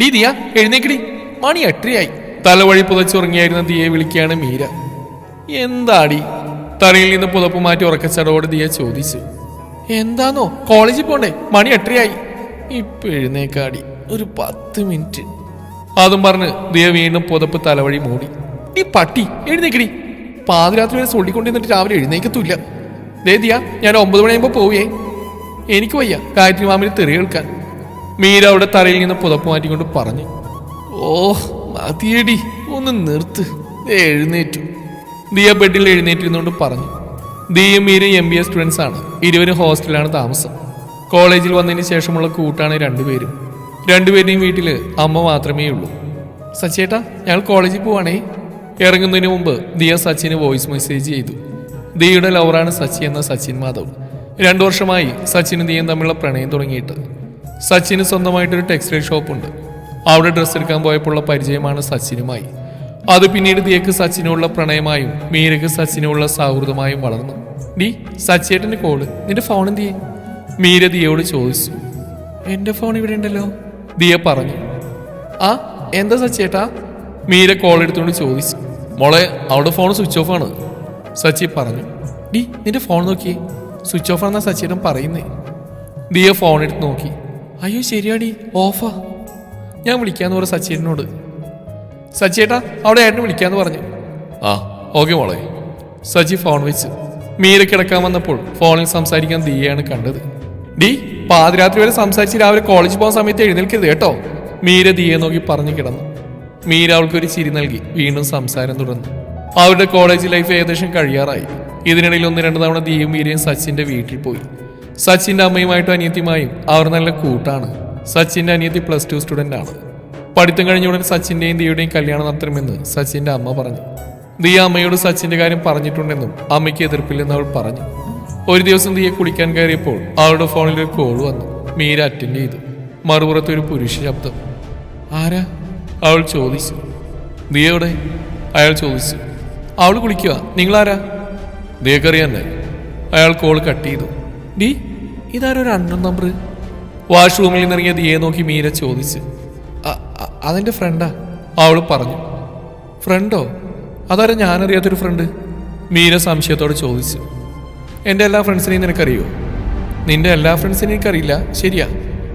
D Diya എഴുന്നേക്കടി. മണി എട്ടരയായി. തലവഴി പുതച്ചുറങ്ങിയായിരുന്ന ദിയെ വിളിക്കുകയാണ് മീര. എന്താടി? തലയിൽ നിന്ന് പുതപ്പ് മാറ്റി ഉറക്കച്ചടവോട് ദിയ ചോദിച്ചു. എന്താന്നോ കോളേജിൽ പോണ്ടേ? മണി എട്ടരയായി. ഇപ്പൊ എഴുന്നേക്കാടി. ഒരു പത്ത് മിനിറ്റ്. അതും പറഞ്ഞ് ദിയ വീണ്ടും പുതപ്പ് തലവഴി മൂടി. ഈ പട്ടി എഴുന്നേക്കടി. പാതിരാത്രി വരെ സൊള്ളിക്കൊണ്ടിരുന്നിട്ട് രാവിലെ എഴുന്നേക്കത്തൂല്ല ദേ ദിയ ഞാൻ ഒമ്പത് മണിയാകുമ്പോൾ പോവേ. എനിക്ക് വയ്യ ഗായത്രി മാമിന് തെറി കേൾക്കാൻ. മീര അവിടെ തറയിൽ നിന്ന് പുതപ്പ് മാറ്റിക്കൊണ്ട് പറഞ്ഞു ഓ മതിയടി ഒന്ന് നിർത്ത്. എഴുന്നേറ്റു. ദിയ ബെഡിൽ എഴുന്നേറ്റിരുന്നുകൊണ്ട് പറഞ്ഞു ദിയും മീരയും എം ബി എ സ്റ്റുഡൻസ് ആണ്. ഇരുവരും ഹോസ്റ്റലിലാണ് താമസം. കോളേജിൽ വന്നതിന് ശേഷമുള്ള കൂട്ടാണ് രണ്ടുപേരും. രണ്ടുപേരുടെയും വീട്ടിൽ അമ്മ മാത്രമേ ഉള്ളൂ. സച്ചേട്ടാ ഞങ്ങൾ കോളേജിൽ പോവാണേ. ഇറങ്ങുന്നതിന് മുമ്പ് ദിയ സച്ചിന് വോയിസ് മെസ്സേജ് ചെയ്തു. ദിയുടെ ലവറാണ് സച്ചി എന്ന സച്ചിൻ മാധവ്. രണ്ടു വർഷമായി സച്ചിനും ദിയും തമ്മിലുള്ള പ്രണയം തുടങ്ങിയിട്ട്. സച്ചിന് സ്വന്തമായിട്ടൊരു ടെക്സ്റ്റൈൽ ഷോപ്പുണ്ട് അവിടെ ഡ്രസ്സ് എടുക്കാൻ പോയപ്പോഴുള്ള പരിചയമാണ് സച്ചിനുമായി. അത് പിന്നീട് ദിയക്ക് സച്ചിനുള്ള പ്രണയമായും മീരക്ക് സച്ചിനുള്ള സൗഹൃദമായും വളർന്നു. ഡി സച്ചേട്ടന്റെ കോൾ നിന്റെ ഫോൺ എന്ത് ചെയ്യും? മീര ദിയയോട് ചോദിച്ചു. എന്റെ ഫോൺ ഇവിടെ ഉണ്ടല്ലോ. ദിയ പറഞ്ഞു. ആ എന്താ സച്ചേട്ടാ മീര കോൾ എടുത്തുകൊണ്ട് ചോദിച്ചു. മോളെ അവിടെ ഫോൺ സ്വിച്ച് ഓഫ് ആണ്. സച്ചി പറഞ്ഞു. ഡി നിന്റെ ഫോൺ നോക്കിയേ. സ്വിച്ച് ഓഫ് ആണെന്നാ സച്ചിയേട്ടൻ പറയുന്നേ. ദിയ ഫോൺ എടുത്ത് നോക്കി. അയ്യോ ശരിയാടി. ഓഫാ. ഞാൻ വിളിക്കാന്ന് പറ സച്ചേട്ടനോട്. സച്ചേട്ടാ അവിടെ ഏട്ടൻ വിളിക്കാന്ന് പറഞ്ഞു. ആ ഓക്കെ മോളെ. സജി ഫോൺ വെച്ച്. മീര കിടക്കാൻ വന്നപ്പോൾ ഫോണിൽ സംസാരിക്കാൻ ദിയയാണ് കണ്ടത്. ഡി പാതിരാത്രി വരെ സംസാരിച്ച് രാവിലെ കോളേജ് പോകുന്ന സമയത്ത് എഴുന്നേൽക്കരുത് കേട്ടോ. മീര ദിയെ നോക്കി പറഞ്ഞു കിടന്നു. മീര അവൾക്കൊരു ചിരി നൽകി വീണ്ടും സംസാരം തുടർന്നു. അവരുടെ കോളേജ് ലൈഫ് ഏകദേശം കഴിയാറായി. ഇതിനിടയിൽ ഒന്ന് രണ്ട് തവണ ദിയും മീരയും സച്ചിന്റെ വീട്ടിൽ പോയി. സച്ചിന്റെ അമ്മയുമായിട്ടും അനിയത്തിയുമായും അവർ നല്ല കൂട്ടാണ്. സച്ചിന്റെ അനിയത്തി പ്ലസ് ടു സ്റ്റുഡന്റ് ആണ്. പഠിത്തം കഴിഞ്ഞ ഉടൻ സച്ചിന്റെയും ദിയുടെയും കല്യാണം നടത്തണമെന്ന് സച്ചിന്റെ അമ്മ പറഞ്ഞു. ദിയ അമ്മയോട് സച്ചിന്റെ കാര്യം പറഞ്ഞിട്ടുണ്ടെന്നും അമ്മയ്ക്ക് എതിർപ്പില്ലെന്ന് അവൾ പറഞ്ഞു. ഒരു ദിവസം ദിയെ കുളിക്കാൻ കയറിയപ്പോൾ അവളുടെ ഫോണിൽ ഒരു കോൾ വന്നു. മീര അറ്റൻഡ് ചെയ്തു. മറുപുറത്ത് ഒരു പുരുഷ ശബ്ദം. ആരാ? അവൾ ചോദിച്ചു. ദിയയുടെ അയാൾ ചോദിച്ചു. അവൾ കുളിക്കുക നിങ്ങളാരാ? ദിയക്കറിയാൻ അയാൾ കോൾ കട്ട് ചെയ്തു. ഡി ഇതാരൊരു അണ്ണൻ നമ്പർ വാഷ്റൂമിൽ നിന്നിറങ്ങിയ ദിയെ നോക്കി മീര ചോദിച്ച്. "അ- അ- അതെന്റെ ഫ്രണ്ടാ? അവൾ പറഞ്ഞു. ഫ്രണ്ടോ? അതാരും ഞാനറിയാത്തൊരു ഫ്രണ്ട്? മീര സംശയത്തോട് ചോദിച്ചു. എന്റെ എല്ലാ ഫ്രണ്ട്സിനെയും നിനക്കറിയോ? നിന്റെ എല്ലാ ഫ്രണ്ട്സിനെയും എനിക്കറിയില്ല. ശരിയാ.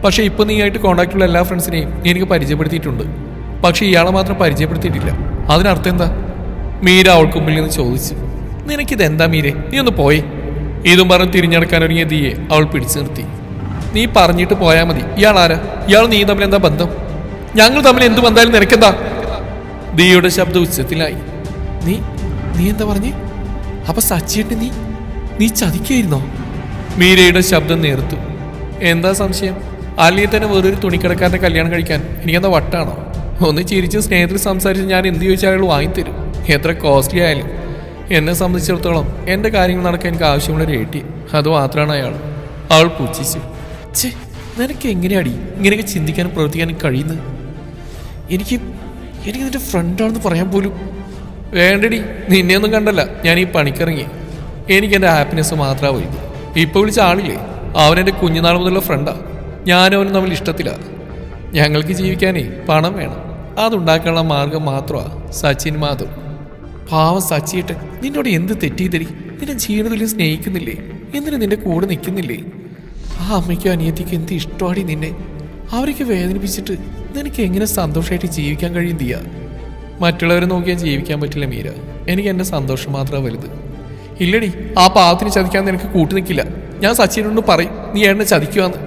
പക്ഷെ ഇപ്പൊ നീ ആയിട്ട് ഉള്ള എല്ലാ ഫ്രണ്ട്സിനെയും നീ എനിക്ക് പരിചയപ്പെടുത്തിയിട്ടുണ്ട്. പക്ഷെ ഇയാളെ മാത്രം പരിചയപ്പെടുത്തിയിട്ടില്ല. അതിനർത്ഥം എന്താ? മീര അവൾക്ക് മുമ്പിൽ നിന്ന് ചോദിച്ചു. നിനക്കിത് എന്താ മീരെ? നീ ഒന്ന് പോയി. ഇതും പറഞ്ഞ് തിരിഞ്ഞടക്കാൻ ഒരുങ്ങിയ ദിയെ അവൾ പിടിച്ചു നിർത്തി. നീ പറഞ്ഞിട്ട് പോയാൽ മതി. ഇയാൾ ആരാ? ഇയാൾ നീ തമ്മിൽ എന്താ ബന്ധം? ഞങ്ങൾ തമ്മിൽ എന്ത് ബന്ധാലും നിനക്കെന്താ? ദിയുടെ ശബ്ദം ഉച്ചത്തിലായി. നീ നീ എന്താ പറഞ്ഞു? അപ്പൊ സച്ചിയിട്ട് നീ നീ ചതിക്കായിരുന്നോ? മീരയുടെ ശബ്ദം നേർത്തു. എന്താ സംശയം? അല്ലെങ്കിൽ തന്നെ വേറൊരു തുണിക്കടക്കാരന്റെ കല്യാണം കഴിക്കാൻ എനിക്കെന്താ വട്ടാണോ? ഒന്ന് ചിരിച്ച് സ്നേഹത്തിൽ സംസാരിച്ച് ഞാൻ എന്ത് ചോദിച്ചാലും അയാൾ വാങ്ങിത്തരും. എത്ര കോസ്റ്റ്ലി ആയാലും. എന്നെ സംബന്ധിച്ചിടത്തോളം എന്റെ കാര്യങ്ങൾ നടക്കാൻ എനിക്ക് ആവശ്യമുള്ള ഒരു അത് മാത്രമാണ് അയാൾ. അവൾ പുച്ഛിച്ചു ഛേ നിനക്ക് എങ്ങനെയാടി ഇങ്ങനെയൊക്കെ ചിന്തിക്കാനും പ്രവർത്തിക്കാനും കഴിയുന്നത്? എനിക്ക് എനിക്ക് നിന്റെ ഫ്രണ്ടാണെന്ന് പറയാൻ പോലും വേണ്ടടി നിന്നെയൊന്നും കണ്ടല്ല. ഞാൻ ഈ പണിക്കിറങ്ങി. എനിക്ക് എന്റെ ഹാപ്പിനെസ് മാത്രമാണ് വലുത്. ഇപ്പോൾ വിളിച്ച ആളില്ലേ? അവൻ എന്റെ കുഞ്ഞുനാൾ മുതലുള്ള ഫ്രണ്ടാണ് ഞാനും അവനും തമ്മിൽ ഇഷ്ടത്തില്ല ഞങ്ങൾക്ക് ജീവിക്കാനേ പണം വേണം. അതുണ്ടാക്കാനുള്ള മാർഗം മാത്രമാണ് സച്ചിൻ മാധവ്. പാവം സച്ചിയിട്ട് നിന്നോട് എന്ത് തെറ്റിയതരി നിന്നെ ജീവിതത്തിൽ സ്നേഹിക്കുന്നില്ലേ? എന്തിനു നിന്റെ കൂടെ നിൽക്കുന്നില്ലേ? ആ അമ്മയ്ക്കും അനിയത്തിക്കും എന്ത് ഇഷ്ടമാടി നിന്നെ? അവരൊക്കെ വേദനിപ്പിച്ചിട്ട് നിനക്ക് എങ്ങനെ സന്തോഷമായിട്ട് ജീവിക്കാൻ കഴിയും ദിയ? മറ്റുള്ളവരെ നോക്കിയാൽ ജീവിക്കാൻ പറ്റില്ല മീര. എനിക്ക് എന്റെ സന്തോഷം മാത്രമാണ് വലുത്. ഇല്ലടി ആ പാവത്തിന് ചതിക്കാൻ നിനക്ക് കൂട്ടു നിൽക്കില്ല. ഞാൻ സച്ചിനോട് പറയും നീ എന്നെ ചതിക്കുവാന്ന്.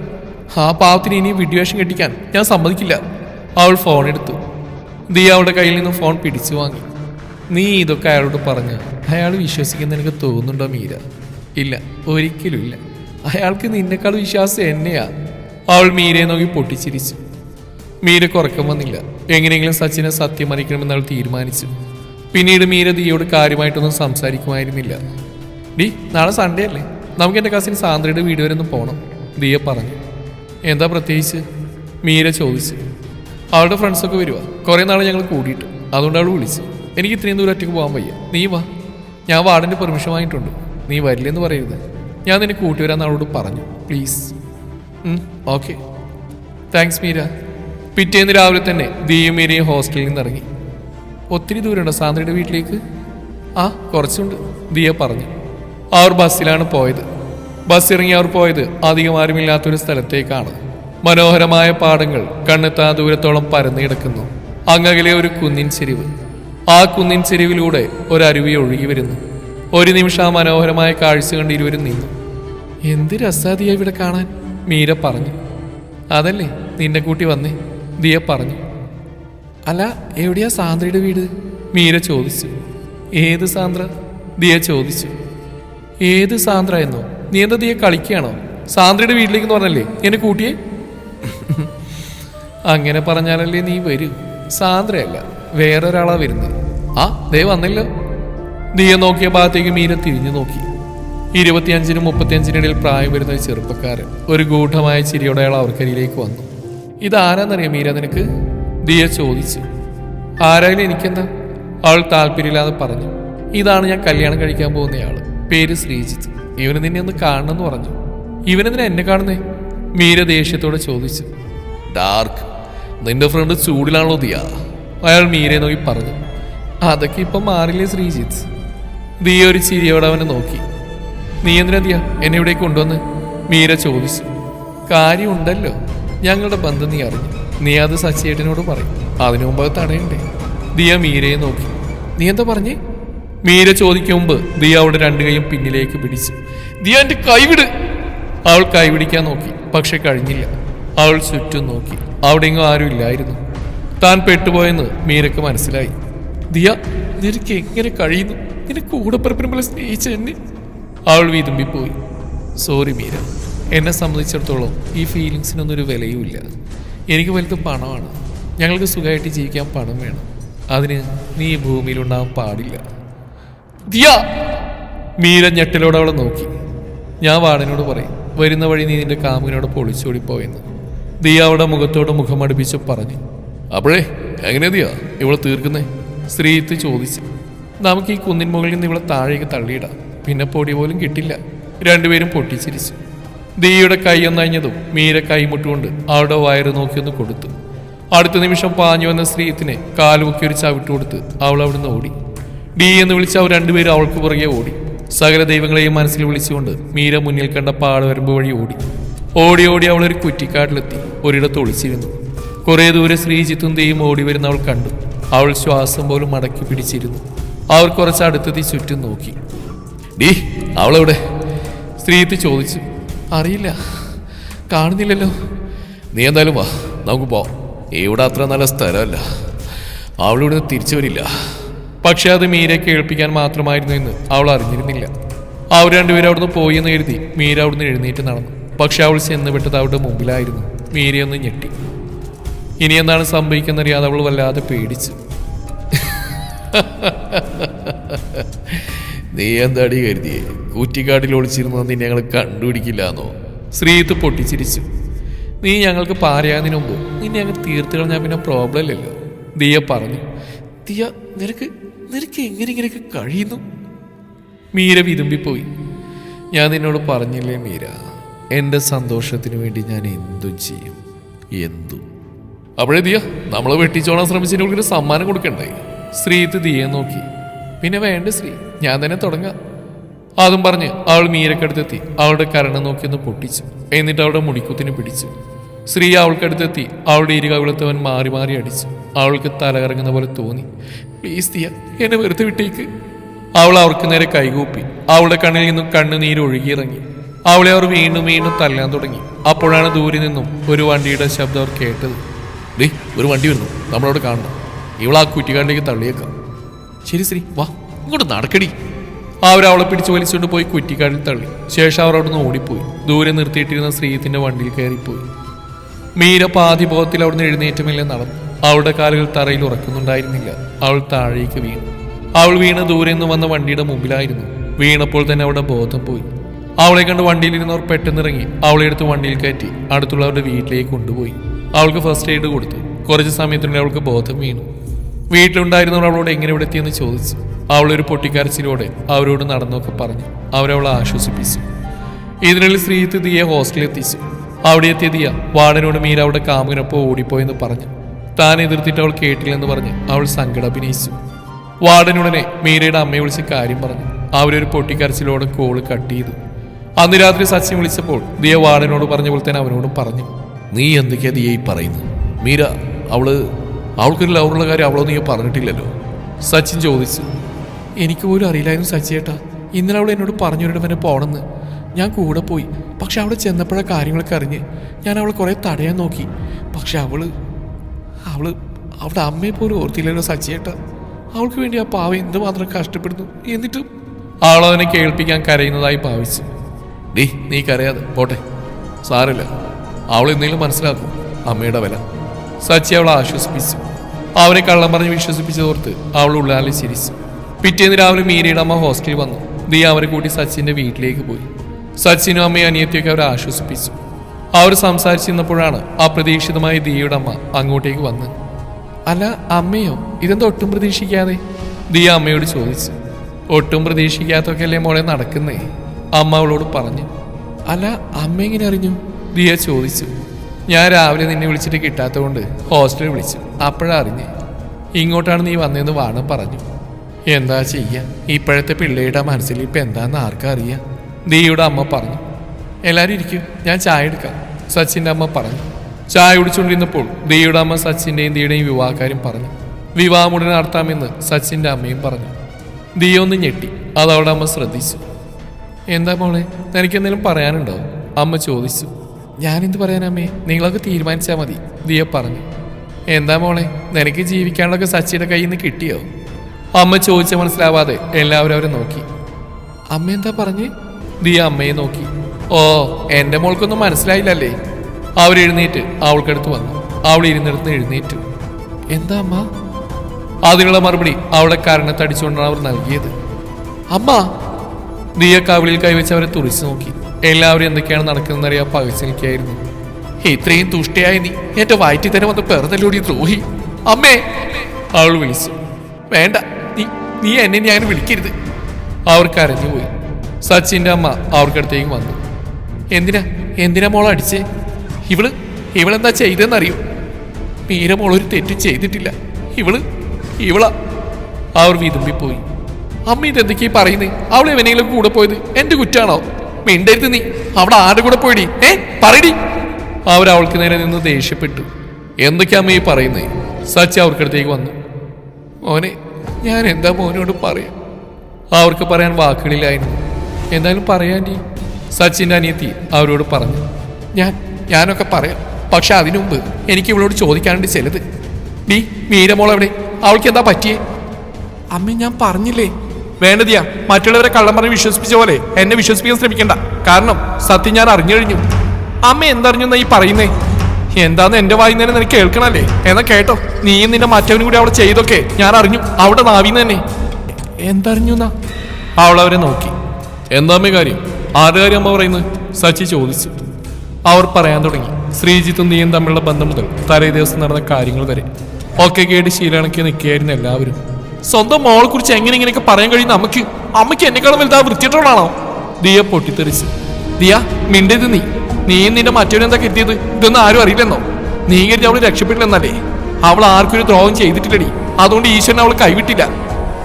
ആ പാവത്തിന് ഇനിയും വിഡ്വേഷം കെട്ടിക്കാൻ ഞാൻ സമ്മതിക്കില്ല. അവൾ ഫോൺ എടുത്തു. ദിയ അവളുടെ കയ്യിൽ നിന്ന് ഫോൺ പിടിച്ചു വാങ്ങി. നീ ഇതൊക്കെ അയാളോട് പറഞ്ഞ്. അയാൾ വിശ്വസിക്കുന്ന എനിക്ക് തോന്നുന്നുണ്ടോ മീര? ഇല്ല ഒരിക്കലും ഇല്ല. അയാൾക്ക് നിന്നെക്കാൾ വിശ്വാസം എന്നെയാ. അവൾ മീരയെ നോക്കി പൊട്ടിച്ചിരിച്ചു. മീരക്ക് ഉറക്കം വന്നില്ല. എങ്ങനെയെങ്കിലും സച്ചിനെ സത്യം അറിയിക്കണമെന്ന് അവൾ തീരുമാനിച്ചു. പിന്നീട് മീര ദിയോട് കാര്യമായിട്ടൊന്നും സംസാരിക്കുമായിരുന്നില്ല. ഡി നാളെ സൺഡേ അല്ലേ? നമുക്ക് എന്റെ കസിൻ സാന്ദ്രയുടെ വീട് വരെ ഒന്ന് പോകണം ദിയ പറഞ്ഞു. എന്താ പ്രത്യേകിച്ച്? മീര ചോദിച്ചു. അവളുടെ ഫ്രണ്ട്സൊക്കെ വരുവാ. കുറേ നാളെ ഞങ്ങൾ കൂടിയിട്ട്. അതുകൊണ്ട് അവൾ വിളിച്ചു. എനിക്ക് ഇത്രയും ദൂരം ഒറ്റയ്ക്ക് പോകാൻ വയ്യ. നീ വാ. ഞാൻ വാർഡിന്റെ പെർമിഷൻ വാങ്ങിയിട്ടുണ്ട്. നീ വരില്ലെന്ന് പറയരുത്. ഞാൻ നിന്നെ കൂട്ടിവരാന്ന് അവളോട് പറഞ്ഞു. Please okay thanks Meera. പിറ്റേന്ന് രാവിലെ തന്നെ ദിയും മീരയും ഹോസ്റ്റലിൽ നിന്ന് ഇറങ്ങി. ഒത്തിരി ദൂരമുണ്ടോ സാന്ദ്രയുടെ വീട്ടിലേക്ക്? ആ കുറച്ചുണ്ട് ദിയ പറഞ്ഞു. അവർ ബസ്സിലാണ് പോയത്. ബസ് ഇറങ്ങി അവർ പോയത് അധികം ആരുമില്ലാത്തൊരു സ്ഥലത്തേക്കാണ്. മനോഹരമായ പാടങ്ങൾ കണ്ണെത്താ ദൂരത്തോളം പരന്നു കിടക്കുന്നു. അങ്ങകലെ ഒരു കുന്നിൻ ചെരിവ്. ആ കുന്നിൻ ചെരിവിലൂടെ ഒരരുവി ഒഴുകി വരുന്നു. ഒരു നിമിഷം ആ മനോഹരമായ കാഴ്ച കണ്ട് ഇരുവരും നിന്നു. എന്ത് രസാദിയ ഇവിടെ കാണാൻ? മീര പറഞ്ഞു. അതല്ലേ നിന്നെ കൂട്ടി വന്നേ ദിയ പറഞ്ഞു. അല്ല എവിടെയാ സാന്ദ്രയുടെ വീട്? മീര ചോദിച്ചു. ഏത് സാന്ദ്ര? ദിയ ചോദിച്ചു. ഏത് സാന്ദ്ര എന്നോ? നീ എന്താ ദിയ കളിക്കുകയാണോ? സാന്ദ്രയുടെ വീട്ടിലേക്ക് പറഞ്ഞല്ലേ എന്നെ കൂട്ടിയേ? അങ്ങനെ പറഞ്ഞാലല്ലേ നീ വരൂ. സാന്ദ്രയല്ല. വേറൊരാളാ വരുന്നത്. ആ ദേ വന്നല്ലോ. ദിയ നോക്കിയ ഭാഗത്തേക്ക് മീര തിരിഞ്ഞു നോക്കി. ഇരുപത്തിയഞ്ചിനും മുപ്പത്തിയഞ്ചിനിടയിൽ പ്രായം വരുന്ന ചെറുപ്പക്കാരൻ ഒരു ഗൂഢമായ ചിരിയോടെ അയാൾ അവർക്കരിയിലേക്ക് വന്നു. ഇതാരാന്നറിയാം മീര നിനക്ക്? ദിയ ചോദിച്ചു. ആരായാലും എനിക്കെന്താ? അവൾ താല്പര്യമില്ലാതെ പറഞ്ഞു. ഇതാണ് ഞാൻ കല്യാണം കഴിക്കാൻ പോകുന്നയാൾ. പേര് ശ്രീജിത്ത്. ഇവന് നിന്നെ ഒന്ന് കാണണമെന്ന് പറഞ്ഞു. ഇവനെന്തിനാ എന്നെ കാണുന്നേ? മീര ദേഷ്യത്തോടെ ചോദിച്ചു. ഡാർക്ക്. നിന്റെ ഫ്രണ്ട് ചൂടിലാണോ ദിയ? അയാൾ മീരെ നോക്കി പറഞ്ഞു. അതൊക്കെ ഇപ്പം മാറില്ലേ ശ്രീജിത്ത്? ദിയ ഒരു ചിരിയോടെ അവനെ നോക്കി. നീ എന്തിനാ ദിയ എന്നെ ഇവിടെ കൊണ്ടുവന്ന്? മീര ചോദിച്ചു. കാര്യമുണ്ടല്ലോ. ഞങ്ങളുടെ ബന്ധം നീ അറിഞ്ഞു. നീ അത് സച്ചിയേട്ടനോട് പറയും. അതിനു മുമ്പ് അത് തടയണ്ടേ? ദിയ മീരയെ നോക്കി. നീ എന്താ പറഞ്ഞേ? മീര ചോദിക്കും മുമ്പ് ദിയ അവിടെ രണ്ടു കൈയും പിന്നിലേക്ക് പിടിച്ചു. ദിയ എന്റെ കൈവിട്! അവൾ കൈപിടിക്കാൻ നോക്കി. പക്ഷെ കഴിഞ്ഞില്ല. അവൾ ചുറ്റും നോക്കി. അവിടെ എങ്ങും ആരും ഇല്ലായിരുന്നു. താൻ പെട്ടുപോയെന്ന് മീരക്ക് മനസ്സിലായി. ദിയ നിനക്ക് എങ്ങനെ കഴിയുന്നു? നിന്നെ കൂടപ്പറപ്പിനെ പോലെ സ്നേഹിച്ച എന്നെ. അവൾ വിതുമ്പിപ്പോയി. സോറി മീര. എന്നെ സംബന്ധിച്ചിടത്തോളം ഈ ഫീലിങ്സിനൊന്നും ഒരു വിലയുമില്ല എനിക്ക് വലുത് പണമാണ്. ഞങ്ങൾക്ക് സുഖമായിട്ട് ജീവിക്കാൻ പണം വേണം. അതിന് നീ ഈ ഭൂമിയിലുണ്ടാവാൻ പാടില്ല. ദിയ! മീര ഞെട്ടിലോടെ അവളെ നോക്കി. ഞാൻ വാടനോട് പറയും. വരുന്ന വഴി നീ നിന്റെ കാമുകിനോട് പൊളിച്ചോടിപ്പോയെന്ന് ദിയ അവിടെ മുഖത്തോട് മുഖമടുപ്പിച്ച് പറഞ്ഞു അപ്പോഴേ എങ്ങനെയാ ദിയ ഇവളെ തീർക്കുന്നേ? ശ്രീത്ത് ചോദിച്ചു നമുക്ക് ഈ കുന്നിൻ മുകളിൽ നിന്ന് ഇവളെ താഴേക്ക് തള്ളിയിടാം. പിന്നെ പൊടി പോലും കിട്ടില്ല. രണ്ടുപേരും പൊട്ടിച്ചിരിച്ചു. ദിയയുടെ കൈ ഒന്നഴിഞ്ഞതും മീര കൈമുട്ടുകൊണ്ട് അവളുടെ വയറ് നോക്കിയൊന്ന് കൊടുത്തു. അടുത്ത നിമിഷം പാഞ്ഞു വന്ന സ്ത്രീത്തിനെ കാലുമുക്കി ഒരു ചവിട്ട് കൊടുത്ത് അവൾ അവിടുന്ന് ഓടി. ഡി എന്ന് വിളിച്ച് അവർ രണ്ടുപേരും അവൾക്ക് പുറകെ ഓടി. സകല ദൈവങ്ങളെയും മനസ്സിൽ വിളിച്ചുകൊണ്ട് മീര മുന്നിൽ കണ്ട പാടവരമ്പ് വഴി ഓടി. ഓടി ഓടി അവൾ ഒരു കുറ്റിക്കാട്ടിലെത്തി. ഒരിടത്ത് ഒളിച്ചിരുന്നു കുറെ ദൂരെ ശ്രീജിത്തും തെയ്യും ഓടി വരുന്ന അവൾ കണ്ടു. അവൾ ശ്വാസം പോലും മടക്കി പിടിച്ചിരുന്നു. അവർ കുറച്ച് അടുത്തെത്തി ചുറ്റും നോക്കി. ഡീ അവളെവിടെ? സ്ത്രീത്ത് ചോദിച്ചു. അറിയില്ല. കാണുന്നില്ലല്ലോ. നീ എന്തായാലും വാ. നമുക്ക് പോവാം. ഇവിടെ അത്ര നല്ല സ്ഥലമല്ല. അവളിവിടെ തിരിച്ചു വരില്ല. പക്ഷെ അത് മീര കേൾപ്പിക്കാൻ മാത്രമായിരുന്നു എന്ന് അവൾ അറിഞ്ഞിരുന്നില്ല. അവർ രണ്ടുപേരും അവിടുന്ന് പോയി എന്ന് കരുതി മീര അവിടുന്ന് എഴുന്നേറ്റ് നടന്നു. പക്ഷെ അവൾ ചെന്ന് വിട്ടത് അവളുടെ മുമ്പിലായിരുന്നു. മീരിയൊന്ന് ഞെട്ടി. ഇനി എന്താണ് സംഭവിക്കുന്നറിയാതെ അവൾ വല്ലാതെ പേടിച്ചു. നീ എന്താടി കരുതിയേ? കൂറ്റിക്കാട്ടിൽ ഒളിച്ചിരുന്നത് നീ ഞങ്ങൾ കണ്ടുപിടിക്കില്ലാന്നോ? ശ്രീത്ത് പൊട്ടിച്ചിരിച്ചു. നീ ഞങ്ങൾക്ക് പാരയാതിനു മുമ്പ് നിന്നെ ഞങ്ങൾ തീർത്ത് കളഞ്ഞാൽ പിന്നെ പ്രോബ്ലം ഇല്ലല്ലോ. ദിയ പറഞ്ഞു. ദിയ നിനക്ക് നിനക്ക് എങ്ങനെ ഇങ്ങനെയൊക്കെ കഴിയുന്നു? മീര വിതുമ്പിപ്പോയി. ഞാൻ നിന്നോട് പറഞ്ഞില്ലേ മീര? എന്റെ സന്തോഷത്തിന് വേണ്ടി ഞാൻ എന്തും ചെയ്യും. എന്തു. അപ്പോഴേ ദിയ നമ്മളെ വെട്ടിച്ചോളാൻ ശ്രമിച്ചതിന് ഒരു സമ്മാനം കൊടുക്കണ്ടേ? ശ്രീത്ത് ദിയെ നോക്കി. പിന്നെ വേണ്ട ശ്രീ ഞാൻ തന്നെ തുടങ്ങാം. അതും പറഞ്ഞ് അവൾ മീരക്കടുത്തെത്തി. അവളുടെ കരണം നോക്കി ഒന്ന് പൊട്ടിച്ചു. എന്നിട്ട് അവളുടെ മുടിക്കുത്തിന് പിടിച്ചു. ശ്രീ അവൾക്കടുത്തെത്തി. അവളുടെ ഇരുകവിളത്തവൻ മാറി മാറി അടിച്ചു. അവൾക്ക് തലകറങ്ങുന്ന പോലെ തോന്നി. പ്ലീസ് ദിയ എന്നെ വെറുതെ വിട്ടേക്ക്. അവൾ അവർക്ക് നേരെ കൈകൂപ്പി. അവളുടെ കണ്ണിൽ നിന്നും കണ്ണുനീര് ഒഴുകിയിറങ്ങി. അവളെ അവർ വീണ്ടും വീണ്ടും തല്ലാൻ തുടങ്ങി. അപ്പോഴാണ് ദൂരെ നിന്നും ഒരു വണ്ടിയുടെ ശബ്ദം അവർ കേട്ടത്. ഡേ ഒരു വണ്ടി വന്നു നമ്മളോട് കാണണം. ഇവളാ ആ കുറ്റിക്കാട്ടിലേക്ക് തള്ളിയേക്കാം. ശരി ശ്രീ വാ. ഇങ്ങോട്ട് നടക്കടി. അവർ അവളെ പിടിച്ചു വലിച്ചുകൊണ്ട് പോയി കുറ്റിക്കാട്ടിൽ തള്ളി. ശേഷം അവർ അവിടുന്ന് ഓടിപ്പോയി. ദൂരെ നിർത്തിയിട്ടിരുന്ന ശ്രീത്തിന്റെ വണ്ടിയിൽ കയറിപ്പോയി. മീര പാതിബോധത്തിൽ അവിടുന്ന് എഴുന്നേറ്റമില്ല നടന്നു. അവളുടെ കാലുകൾ തറയിൽ ഉറക്കുന്നുണ്ടായിരുന്നില്ല. അവൾ താഴേക്ക് വീണു. അവൾ വീണ് ദൂരെ നിന്ന് വന്ന വണ്ടിയുടെ മുമ്പിലായിരുന്നു. വീണപ്പോൾ തന്നെ അവളുടെ ബോധം പോയി. അവളെ കണ്ട് വണ്ടിയിലിരുന്നവർ പെട്ടെന്നിറങ്ങി അവളെ എടുത്ത് വണ്ടിയിൽ കയറ്റി അടുത്തുള്ളവരുടെ വീട്ടിലേക്ക് കൊണ്ടുപോയി. അവൾക്ക് ഫസ്റ്റ് എയ്ഡ് കൊടുത്തു. കുറച്ച് സമയത്തിനുള്ളിൽ അവൾക്ക് ബോധം വീണു. വീട്ടിലുണ്ടായിരുന്നവർ അവളോട് എങ്ങനെ ഇവിടെ എത്തിയെന്ന്? ചോദിച്ചു. അവളൊരു പൊട്ടിക്കരച്ചിലോടെ അവരോട് നടന്നൊക്കെ പറഞ്ഞു. അവരവളെ ആശ്വസിപ്പിച്ചു. ഇതിനുള്ളിൽ ശ്രീത്ത് ദിയെ ഹോസ്റ്റലിൽ എത്തിച്ചു. അവിടെ എത്തിയ ദിയ വാർഡനോട് മീര അവിടെ കാമുകനൊപ്പം ഓടിപ്പോയെന്ന് പറഞ്ഞു. താൻ എതിർത്തിട്ട് അവൾ കേട്ടില്ലെന്ന് പറഞ്ഞ് അവൾ സങ്കടം അഭിനയിച്ചു. വാർഡനുടനെ മീരയുടെ അമ്മയെ വിളിച്ച് കാര്യം പറഞ്ഞു. അവരൊരു പൊട്ടിക്കരച്ചിലോടെ കോൾ കട്ട് ചെയ്തു. അന്ന് രാത്രി സച്ചിൻ വിളിച്ചപ്പോൾ ദിയ വാർഡനോട് പോലെ തന്നെ അവനോടും പറഞ്ഞു. നീ എന്തൊക്കെയാ ദിയ ഈ പറയുന്നത്? മീര അവൾ അവൾക്കൊരു ലവറുള്ള കാര്യം അവളോ നീ പറഞ്ഞിട്ടില്ലല്ലോ. സച്ചിൻ ചോദിച്ചു. എനിക്ക് പോലും അറിയില്ലായിരുന്നു സച്ചിയേട്ടാ ഇന്നലെ അവൾ എന്നോട് പറഞ്ഞൊരിടം വരെ പോണെന്ന്. ഞാൻ കൂടെ പോയി. പക്ഷെ അവിടെ ചെന്നപ്പോഴാ കാര്യങ്ങളൊക്കെ അറിഞ്ഞ്. ഞാൻ അവളെ കുറേ തടയാൻ നോക്കി. പക്ഷെ അവൾ അവൾ അവളുടെ അമ്മയെ പോലും ഓർത്തില്ലല്ലോ സച്ചിയേട്ട അവൾക്ക് വേണ്ടി ആ പാവ എന്തുമാത്രം കഷ്ടപ്പെടുന്നു എന്നിട്ടും. അവളവനെ കേൾപ്പിക്കാൻ കരയുന്നതായി ഭാവിച്ചു. ഡീ നീ കരയാതെ പോട്ടെ. സാറില്ല. അവൾ എന്തെങ്കിലും മനസ്സിലാക്കും അമ്മയുടെ വില. സച്ചി അവളെ ആശ്വസിപ്പിച്ചു. അവനെ കള്ളം പറഞ്ഞ് വിശ്വസിപ്പിച്ചതോർത്ത് അവൾ ഉള്ളാലെ ചിരിച്ചു. പിറ്റേന്ന് രാവിലെ മീരയുടെ അമ്മ ഹോസ്റ്റലിൽ വന്നു. നീ അവരെ കൂട്ടി സച്ചിന്റെ വീട്ടിലേക്ക് പോയി. സച്ചിനും അമ്മയും അനിയത്തിയൊക്കെ അവരെ ആശ്വസിപ്പിച്ചു. അവർ സംസാരിച്ചിരുന്നപ്പോഴാണ് അപ്രതീക്ഷിതമായി ദിയയുടെ അമ്മ അങ്ങോട്ടേക്ക് വന്നത് അല്ല അമ്മയോ? ഇതെന്താ ഒട്ടും പ്രതീക്ഷിക്കാതെ? ദിയ അമ്മയോട് ചോദിച്ചു. ഒട്ടും പ്രതീക്ഷിക്കാത്തൊക്കെ അല്ലേ മോളെ നടക്കുന്നേ? അമ്മ അവളോട് പറഞ്ഞു അല്ല അമ്മ എങ്ങനെ അറിഞ്ഞു? ദിയ ചോദിച്ചു. ഞാൻ രാവിലെ നിന്നെ വിളിച്ചിട്ട് കിട്ടാത്തതുകൊണ്ട് ഹോസ്റ്റലിൽ വിളിച്ചു. അപ്പോഴറിഞ്ഞ് ഇങ്ങോട്ടാണ് നീ വന്നതെന്ന് വാണം പറഞ്ഞു. എന്താ ചെയ്യുക ഇപ്പോഴത്തെ പിള്ളേരുടെ മനസ്സിൽ ഇപ്പം എന്താന്ന് ആർക്കറിയാം ദിയയുടെ അമ്മ പറഞ്ഞു. എല്ലാവരും ഇരിക്കും ഞാൻ ചായ എടുക്കാം സച്ചിന്റെ അമ്മ പറഞ്ഞു. ചായ കുടിച്ചുകൊണ്ടിരുന്നപ്പോൾ ദിയുടെ അമ്മ സച്ചിന്റെയും ദിയുടെയും വിവാഹക്കാരും പറഞ്ഞു. വിവാഹം ഉടനെ നടത്താമെന്ന് സച്ചിന്റെ അമ്മയും പറഞ്ഞു. ദിയ ഒന്ന് ഞെട്ടി. അതവിടെ അമ്മ ശ്രദ്ധിച്ചു. എന്താ മോളെ? തനിക്കെന്തെങ്കിലും പറയാനുണ്ടോ? അമ്മ ചോദിച്ചു. ഞാനെന്ത് പറയാനമ്മേ? നിങ്ങളൊക്കെ തീരുമാനിച്ചാൽ മതി. ദിയ പറഞ്ഞു. എന്താ മോളെ? നിനക്ക് ജീവിക്കാനുള്ളൊക്കെ സച്ചിയുടെ കയ്യിൽ നിന്ന് കിട്ടിയോ? അമ്മ ചോദിച്ച മനസ്സിലാവാതെ എല്ലാവരും അവരെ നോക്കി. അമ്മ എന്താ പറഞ്ഞ്? ദിയ അമ്മയെ നോക്കി. ഓ എന്റെ മോൾക്കൊന്നും മനസ്സിലായില്ലല്ലേ? അവർ എഴുന്നേറ്റ് അവൾക്കടുത്ത് വന്നു. അവൾ ഇരുന്നിടത്ത് എഴുന്നേറ്റ്. എന്താ അമ്മ? അതിനുള്ള മറുപടി അവളെ കാരണത്തടിച്ചുകൊണ്ടാണ് അവർ നൽകിയത്. അമ്മ ദിയ കാവിളിൽ കൈവച്ച് അവരെ തുറിച്ചു നോക്കി. എല്ലാവരും എന്തൊക്കെയാണ് നടക്കുന്നതെന്നറിയാൻ പകച്ചു നിൽക്കുകയായിരുന്നു. ഇത്രയും തുഷ്ടയായി നീ. എന്റെ വയറ്റിൽ തന്നെ വന്ന് പിറന്നല്ലോടി ദ്രോഹി. അമ്മേ. അവൾ വിളിച്ചു. വേണ്ട. നീ നീ എന്നെ ഞാൻ വിളിക്കരുത്. അവർ കരഞ്ഞുപോയി സച്ചിന്റെ അമ്മ അവർക്കടുത്തേക്ക് വന്നു. എന്തിനാ? എന്തിനാ മോൾ അടിച്ചേ? ഇവൾ ഇവളെന്താ ചെയ്തെന്നറിയോ മീര ഒരു തെറ്റും ചെയ്തിട്ടില്ല. ഇവൾ ഇവളാ. അവർ വിതുമ്പിപ്പോയി. അമ്മ ഈ പറയുന്നത് അവൾ എവനെങ്കിലും കൂടെ പോയത്? എന്റെ കുറ്റാണോ? മിണ്ടരുത് നീ. അവിടെ ആരുടെ കൂടെ പോയിടി? ഏ പറയടി. അവർ അവൾക്ക് നേരെ നിന്ന് ദേഷ്യപ്പെട്ടു. എന്തൊക്കെയാ അമ്മ ഈ പറയുന്നേ? സച്ചി അവർക്കടുത്തേക്ക് വന്നു. മോനെ ഞാൻ എന്താ മോനോട് പറയാം? അവർക്ക് പറയാൻ വാക്കുകളില്ലായിരുന്നു. എന്തായാലും പറയാൻ നീ സച്ചിന്റെ അനിയത്തി അവരോട് പറഞ്ഞു. ഞാൻ ഞാനൊക്കെ പറയാം. പക്ഷെ അതിനുമുമ്പ് എനിക്ക് ഇവളോട് ചോദിക്കാനുണ്ട് ചിലത്. നീ മീരമോൾ എവിടെ അവൾക്ക് എന്താ പറ്റിയേ? അമ്മ ഞാൻ പറഞ്ഞില്ലേ? വേണ്ടതിയാ മറ്റുള്ളവരെ കള്ളം പറഞ്ഞ് വിശ്വസിപ്പിച്ച പോലെ എന്നെ വിശ്വസിപ്പിക്കാൻ ശ്രമിക്കണ്ട. കാരണം സത്യം ഞാൻ അറിഞ്ഞു കഴിഞ്ഞു അമ്മ എന്തറിഞ്ഞു ഈ പറയുന്നേ? എന്താന്ന് എന്റെ വായിന്നേനെ നിനക്ക് കേൾക്കണല്ലേ? എന്നാ കേട്ടോ. നീയും നിന്റെ മറ്റവനും കൂടി അവിടെ ചെയ്തൊക്കെ ഞാൻ അറിഞ്ഞു. അവിടെ നാവിന്ന് തന്നെ. എന്തറിഞ്ഞു അവൾ അവരെ നോക്കി. എന്താമ്മേ കാര്യം? ആരുടെ കാര്യം അമ്മ പറയുന്നു സച്ചി ചോദിച്ചു. അവർ പറയാൻ തുടങ്ങി. ശ്രീജിത്തും നീയും തമ്മിലുള്ള ബന്ധം മുതൽ തലേ ദിവസം നടന്ന കാര്യങ്ങൾ വരെ. ഒക്കെ കേട്ട് ശീലണക്കി നിൽക്കുകയായിരുന്നു എല്ലാവരും. സ്വന്തം മോളെ കുറിച്ച് എങ്ങനെ ഇങ്ങനെയൊക്കെ പറയാൻ കഴിയുന്ന അമ്മയ്ക്ക്? അമ്മയ്ക്ക് എന്നെക്കാളും വലുതാ വൃത്തിയിട്ടോളാണോ ദിയ പൊട്ടിത്തെറിച്ച്. ദിയ മിണ്ടത് നീ. നീയും നിന്റെ മറ്റവരെന്താ കിട്ടിയത് ഇതൊന്നും ആരും അറിയില്ലെന്നോ? നീ കരുതി അവൾ രക്ഷപ്പെട്ടില്ലെന്നല്ലേ? അവൾ ആർക്കൊരു ദ്രോഹം ചെയ്തിട്ടില്ലടി. അതുകൊണ്ട് ഈശ്വരൻ അവൾ കൈവിട്ടില്ല.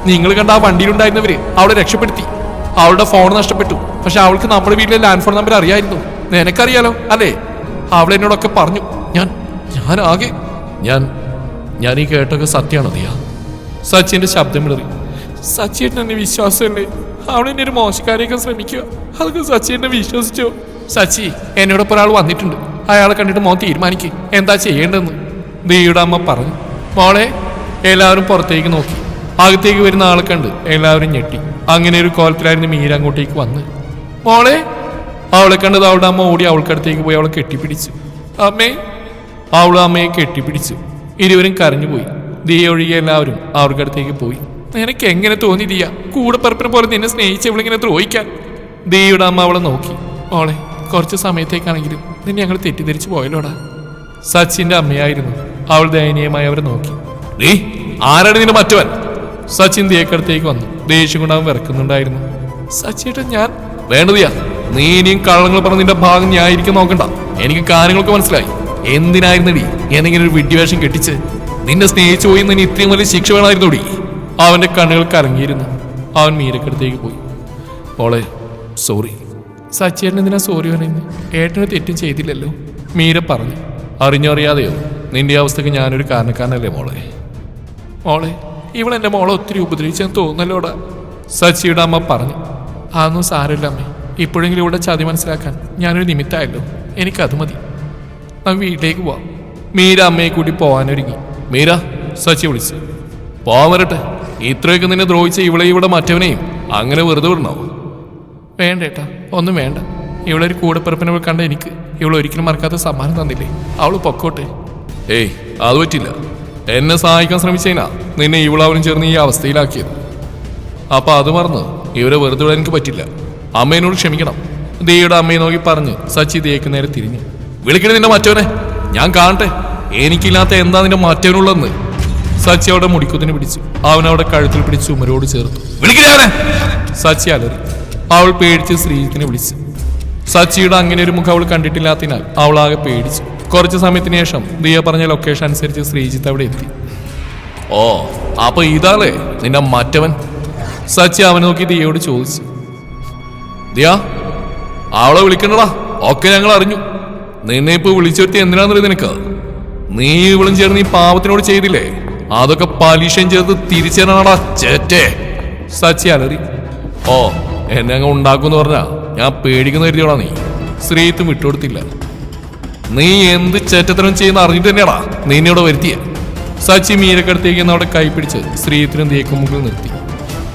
നിങ്ങൾ കണ്ട ആ വണ്ടിയിലുണ്ടായിരുന്നവര് അവളെ രക്ഷപ്പെടുത്തി. അവളുടെ ഫോൺ നഷ്ടപ്പെട്ടു. പക്ഷെ അവൾക്ക് നമ്മുടെ വീട്ടിലെ ലാൻഡ് ഫോൺ നമ്പർ അറിയായിരുന്നു. നിനക്കറിയാലോ അല്ലേ? അവൾ എന്നോടൊക്കെ പറഞ്ഞു. ഞാൻ ഞാൻ ആകെ ഞാൻ ഞാൻ ഈ കേട്ടൊക്കെ സത്യമാണോ ദിയ? സച്ചിന്റെ ശബ്ദം വിളറി. സച്ചിയേട്ടൻ എന്നെ വിശ്വാസമല്ലേ അവൾ എന്നെ ഒരു മോശക്കാരെയൊക്കെ ശ്രമിക്കുക. അതൊക്കെ സച്ചിയേട്ടനെ വിശ്വസിച്ചോ. സച്ചി എന്നോടൊപ്പം ഒരാൾ വന്നിട്ടുണ്ട്. അയാളെ കണ്ടിട്ട് മോൻ തീരുമാനിക്കുക എന്താ ചെയ്യേണ്ടതെന്ന്. ദീയുടെ അമ്മ പറഞ്ഞു. മോളെ എല്ലാവരും പുറത്തേക്ക് നോക്കി. അകത്തേക്ക് വരുന്ന ആളെ കണ്ട് എല്ലാവരും ഞെട്ടി. അങ്ങനെ ഒരു കോലത്തിലായിരുന്നു മീര അങ്ങോട്ടേക്ക് വന്ന്. മോളെ അവളെ കണ്ടത് അവളുടെ അമ്മ ഓടി അവൾക്കടുത്തേക്ക് പോയി അവളെ കെട്ടിപ്പിടിച്ചു. അമ്മേ അവളും അമ്മയെ കെട്ടിപ്പിടിച്ചു. ഇരുവരും കരഞ്ഞുപോയി. ദിയ എല്ലാവരും അവർക്കടുത്തേക്ക് പോയി. നിനക്ക് എങ്ങനെ തോന്നി ദിയ? കൂടെ പറപ്പിനെ പോലെ നിന്നെ സ്നേഹിച്ച് ഇവളിങ്ങനെ ദ്രോഹിക്കാൻ. ദിയയുടെ അമ്മ അവളെ നോക്കി. ഓളെ കുറച്ച് സമയത്തേക്കാണെങ്കിലും നിന്നെ ഞങ്ങൾ തെറ്റിദ്ധരിച്ചു പോയല്ലോടാ. സച്ചിന്റെ അമ്മയായിരുന്നു അവൾ ദയനീയമായി അവരെ നോക്കി. നീ ആരാണ് നിന്റെ മറ്റവൻ? സച്ചിൻ ദിയക്കടുത്തേക്ക് വന്നു. ദേഷ്യം കൊണ്ട് അവൻ വിറക്കുന്നുണ്ടായിരുന്നു. സച്ചിട്ട് ഞാൻ. വേണ്ടതിയാ നീ ഇനിയും കള്ളങ്ങൾ പറഞ്ഞ നിന്റെ ഭാഗം ന്യായീകരിക്കാൻ നോക്കണ്ട. എനിക്ക് കാര്യങ്ങളൊക്കെ മനസ്സിലായി. എന്തിനായിരുന്നു ഡി എന്തെങ്കിലും ഒരു വിഡ്ഢിവേഷം കെട്ടിച്ച് നിന്നെ സ്നേഹിച്ചു പോയി നിന്നെ ഇത്രയും വലിയ ശിക്ഷ വേണമായിരുന്നോടി അവന്റെ കണ്ണുകൾ കറങ്ങിയിരുന്നു. അവൻ മീരക്കടുത്തേക്ക് പോയി. മോളെ സോറി സച്ചേട്ടൻ എന്തിനാ സോറി പറയുന്നത് ഏട്ടന് തെറ്റും ചെയ്തില്ലല്ലോ. മീര പറഞ്ഞു. അറിഞ്ഞോ അറിയാതെയോ? നിന്റെ അവസ്ഥക്ക് ഞാനൊരു കാരണക്കാരനല്ലേ മോളെ? മോളെ ഇവളെന്റെ മോളെ ഒത്തിരി ഉപദ്രവിച്ചെന്ന് തോന്നല്ലോടാ സച്ചിയുടെ അമ്മ പറഞ്ഞു. അതൊന്നും സാരമില്ല അമ്മേ. ഇപ്പോഴെങ്കിലും ഇവിടെ ചതി മനസ്സിലാക്കാൻ ഞാനൊരു നിമിത്തമായല്ലോ. എനിക്കത് മതി. നമുക്ക് വീട്ടിലേക്ക് പോവാം. മീര അമ്മയെ കൂടി പോവാനൊരുങ്ങി. മീര സച്ചി വിളിച്ചു. പോവാൻ വരട്ടെ ഇത്രയൊക്കെ നിന്നെ ദ്രോഹിച്ച ഇവളെ ഇവിടെ മറ്റവനെയും അങ്ങനെ വെറുതെ വിടണോ? വേണ്ട ഏട്ടാ ഒന്നും വേണ്ട. ഇവളൊരു കൂടെപ്പിറപ്പിനെ കണ്ട എനിക്ക് ഇവൾ ഒരിക്കലും മറക്കാത്ത സമ്മാനം തന്നില്ലേ? അവൾ പൊക്കോട്ടെ. ഏയ് അത് പറ്റില്ല. എന്നെ സഹായിക്കാൻ ശ്രമിച്ചതിനാ നിന്നെ ഇവളവനും ചേർന്ന് ഈ അവസ്ഥയിലാക്കിയത്. അപ്പൊ അത് മറന്ന് ഇവരെ വെറുതെ വിടാൻ എനിക്ക് പറ്റില്ല. അമ്മേനോട് ക്ഷമിക്കണം. ദീയുടെ അമ്മയെ നോക്കി പറഞ്ഞ് സച്ചി ദിയേക്ക് നേരെ തിരിഞ്ഞു. വിളിക്കണേ നിന്നെ മറ്റവനെ? ഞാൻ കാണട്ടെ. എനിക്കില്ലാത്ത എന്താ നിന്റെ മറ്റവനുള്ളതെന്ന് സച്ചി അവിടെ മുടിക്കുത്തിന് പിടിച്ചു. അവൻ അവിടെ കഴുത്തിൽ പിടിച്ചു ഉമരോട് ചേർത്തു. സച്ചി അലറി. അവൾ പേടിച്ച് ശ്രീജിത്തിനെ വിളിച്ചു. സച്ചിയുടെ അങ്ങനെ ഒരു മുഖം അവൾ കണ്ടിട്ടില്ലാത്തതിനാൽ അവൾ ആകെ പേടിച്ചു. കുറച്ച് സമയത്തിന് ശേഷം ദിയ പറഞ്ഞ ലൊക്കേഷൻ അനുസരിച്ച് ശ്രീജിത്ത് അവിടെ എത്തി. ഓ അപ്പൊ ഇതാളേ നിന്റെ മറ്റവൻ സച്ചി അവനെ നോക്കി ദിയയോട് ചോദിച്ചു. ദിയ അവളെ വിളിക്കണ്ടടാ ഒക്കെ ഞങ്ങൾ അറിഞ്ഞു. നിന്നെ ഇപ്പൊ വിളിച്ചു വരുത്തി എന്തിനാന്നറിയ നിനക്ക്? നീ ഇവളും ചേർന്ന് ഈ പാവത്തിനോട് ചെയ്തില്ലേ? അതൊക്കെ പലിശയും ചേർത്ത് തിരിച്ചേനാടാ ചേറ്റേ സച്ചി അലറി. ഓ എന്നെ അങ്ങ് ഉണ്ടാക്കുമെന്ന് പറഞ്ഞാ ഞാൻ പേടിക്കുന്ന കരുതിയോടാ നീ. ശ്രീത്തും വിട്ടുകൊടുത്തില്ല. നീ എന്ത് ചേറ്റത്തരം ചെയ്യുന്ന അറിഞ്ഞിട്ട് തന്നെയാടാ നീ ഇവിടെ വരുത്തിയ. സച്ചി മീരക്കടുത്തേക്ക് അവിടെ കൈ കൈപ്പിടിച്ച് ശ്രീത്തിനും തേക്കും മുമ്പിൽ നിർത്തി.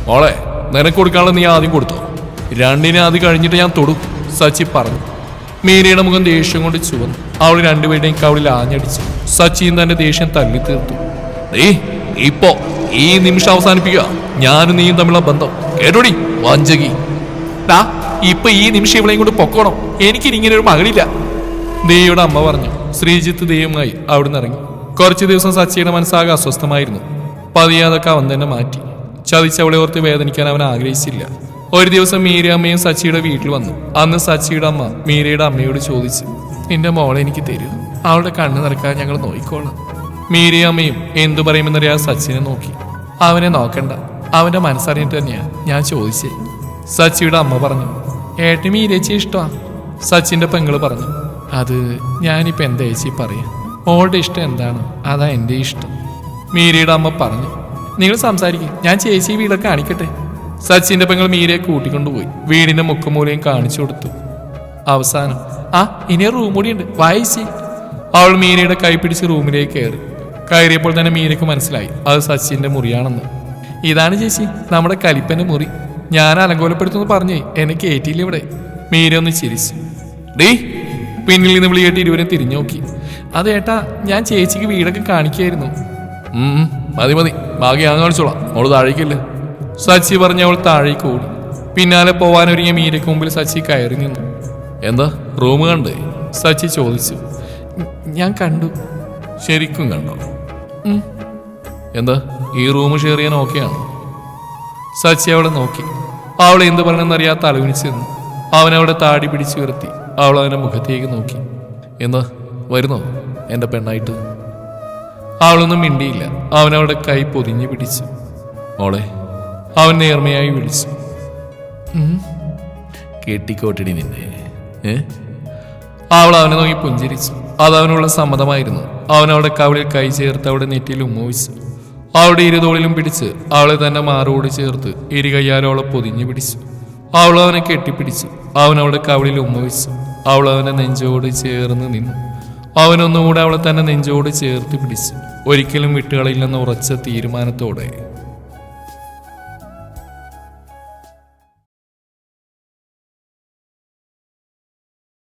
മോളെ നിനക്ക് കൊടുക്കാനുള്ള നീ ആദ്യം കൊടുത്തോ. രണ്ടിനെ ആദ്യം കഴിഞ്ഞിട്ട് ഞാൻ തൊടും സച്ചി പറഞ്ഞു. മീരയുടെ മുഖം ദേഷ്യം കൊണ്ട് ചുവന്നു. അവൾ രണ്ടുപേരുടെയും കവളിൽ ആഞ്ഞടിച്ചു. സച്ചിൻ തന്റെ ദേഷ്യം തല്ലി തീർത്തു. നീ ഇപ്പോ ഈ നിമിഷം അവസാനിപ്പിക്കുക. ഞാനും നീയും തമ്മിലുള്ള ബന്ധം. കേട്ടോടി വഞ്ചകി. ടാ ഇപ്പൊ ഈ നിമിഷം ഇവളെയും കൊണ്ട് പൊക്കോണം. എനിക്ക് ഇങ്ങനെ ഒരു മകളില്ല. ദേവിയുടെ അമ്മ പറഞ്ഞു. ശ്രീജിത്ത് ദേവുമായി അവിടുന്ന് ഇറങ്ങി. കുറച്ചു ദിവസം സച്ചിയുടെ മനസ്സാകെ അസ്വസ്ഥമായിരുന്നു. പതിയാതൊക്കെ അവൻ തന്നെ മാറ്റി. ചതിച്ചവളെ ഓർത്ത് വേദനിക്കാൻ അവൻ ആഗ്രഹിച്ചില്ല. ഒരു ദിവസം മീര അമ്മയും സച്ചിയുടെ വീട്ടിൽ വന്നു. അന്ന് സച്ചിയുടെ അമ്മ മീരയുടെ അമ്മയോട് ചോദിച്ചു നിന്റെ മോളെ എനിക്ക് തരൂ. അവളുടെ കണ്ണ് നിറക്കാൻ ഞങ്ങൾ നോക്കിക്കോളാം മീരയും അമ്മയും എന്തു പറയുമെന്നറിയാ സച്ചിനെ നോക്കി. അവനെ നോക്കണ്ട. അവന്റെ മനസ്സറിഞ്ഞിട്ട് തന്നെയാ ഞാൻ ചോദിച്ചേ. സച്ചിയുടെ അമ്മ പറഞ്ഞു ഏട്ടന് മീരേച്ചി ഇഷ്ടമാ സച്ചിന്റെ പെങ്ങൾ പറഞ്ഞു അത് ഞാനിപ്പോ എന്താ ചേച്ചി പറയാ? മോളുടെ ഇഷ്ടം എന്താണ്? അതാ എന്റെ ഇഷ്ടം. മീരയുടെ അമ്മ പറഞ്ഞു നിങ്ങൾ സംസാരിക്കും. ഞാൻ ചേച്ചി വീടൊക്കെ കാണിക്കട്ടെ. സച്ചിന്റെ പെങ്ങൾ മീരയെ കൂട്ടിക്കൊണ്ടുപോയി. വീടിന്റെ മുക്കുമൂലയും കാണിച്ചു കൊടുത്തു. അവസാനം ആ ഇനി റൂം കൂടി ഉണ്ട് വായിച്ചി അവൾ മീരയുടെ കൈ പിടിച്ച് റൂമിലേക്ക് കയറി. കയറിയപ്പോൾ തന്നെ മീരയ്ക്ക് മനസ്സിലായി അത് സച്ചിന്റെ മുറിയാണെന്ന്. ഇതാണ് ചേച്ചി നമ്മുടെ കലിപ്പന്റെ മുറി. ഞാൻ അലങ്കോലപ്പെടുത്തുന്നു പറഞ്ഞേ എന്നെ കയറ്റിയില്ല ഇവിടെ. മീര ഒന്ന് ചിരിച്ചു. ഡീ. പിന്നിൽ നിന്ന് വിളിയേട്ട് ഇരുവരും തിരിഞ്ഞു നോക്കി അത് ഏട്ടാ ഞാൻ ചേച്ചിക്ക് വീടൊക്കെ കാണിക്കായിരുന്നു. മതി മതി. ബാക്കി ഞാൻ കാണിച്ചോളാം. അവൾ താഴേക്കില്ല സച്ചി പറഞ്ഞ അവൾ താഴേക്ക് ഓടി. പിന്നാലെ പോവാനൊരുങ്ങിയ മീരയ്ക്ക് മുമ്പിൽ സച്ചി കയറി നിന്നു. എന്താ? റൂം കണ്ടേ? സച്ചി ചോദിച്ചു. ഞാൻ കണ്ടു. ശരിക്കും കണ്ടോ? എന്താ? ഈ റൂം ഷെയർ ചെയ്യാൻ ഓക്കെയാണോ? സച്ചി അവളെ നോക്കി. അവൾ എന്ത് പറഞ്ഞെന്നറിയാത്ത അലവിനിച്ച് നിന്നു അവൻ അവളെ താടി പിടിച്ചു ഉയർത്തി. അവൾ അവന്റെ മുഖത്തേക്ക് നോക്കി. എന്താ? വരുന്നോ? എന്റെ പെണ്ണായിട്ട്? അവളൊന്നും മിണ്ടിയില്ല. അവൻ അവളുടെ കൈ പൊതിഞ്ഞു പിടിച്ചു. മോളെ അവൻ നേർമയായി വിളിച്ചു. കെട്ടിക്കോട്ടിടി നിന്നെ. ഏ? അവൾ അവനെ നോക്കി പുഞ്ചിരിച്ചു. അതവനുള്ള സമ്മതമായിരുന്നു. അവൻ അവളുടെ കവിളിൽ കൈ ചേർത്ത് അവിടെ നെറ്റിയിൽ ഉമ്മവിച്ചു. അവളുടെ ഇരുതോളിലും പിടിച്ച് അവളെ തന്നെ മാറോട് ചേർത്ത് ഇരു കയ്യാലും അവളെ പൊതിഞ്ഞു പിടിച്ചു. അവൾ അവനെ കെട്ടിപ്പിടിച്ചു. അവൻ അവളുടെ കവിളിൽ ഉമ്മവിച്ചു. അവൾ അവനെ നെഞ്ചോട് ചേർന്ന് നിന്നു. അവനൊന്നുകൂടെ അവളെ തന്നെ നെഞ്ചോട് ചേർത്ത് പിടിച്ചു. ഒരിക്കലും വിട്ടുകളില്ലെന്ന് ഉറച്ച തീരുമാനത്തോടെ